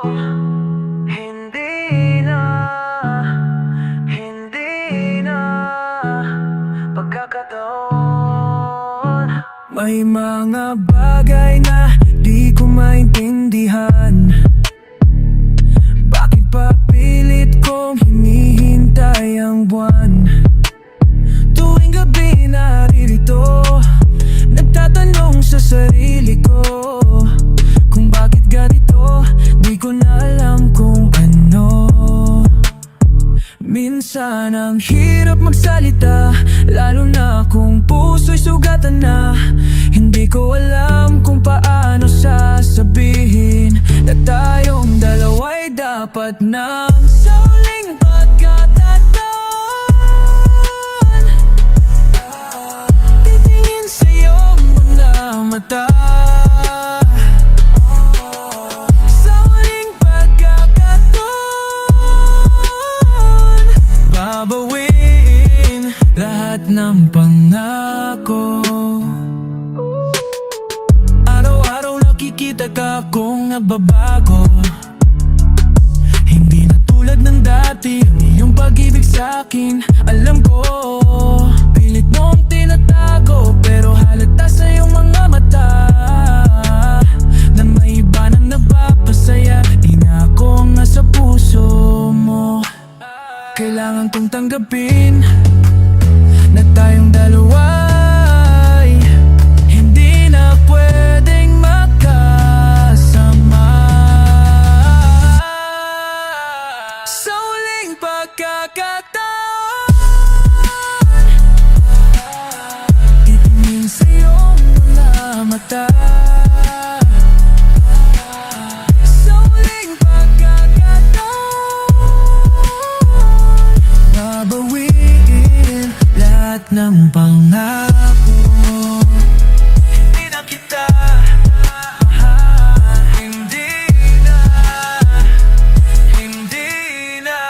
May mga bagay na di ko maintindihan Minsan ang hirap magsalita Lalo na kung puso'y sugatan na. Hindi ko alam kung paano sasabihin Na tayong dalawa'y dapat nang lahat ng pangako. Araw-araw nakikita ka kung nababago. Hindi na tulad ng dati Ang iyong pag-ibig sa'kin Alam ko. Pilit mong tinatago Pero halata sa iyong mga mata. Na may iba nang nagpapasaya Di na ako nga sa puso mo. Kailangan kong tanggapin mata. Sa uling pagkakataon. Babawiin lahat ng pangako. Hindi na kita Hindi na. Hindi na.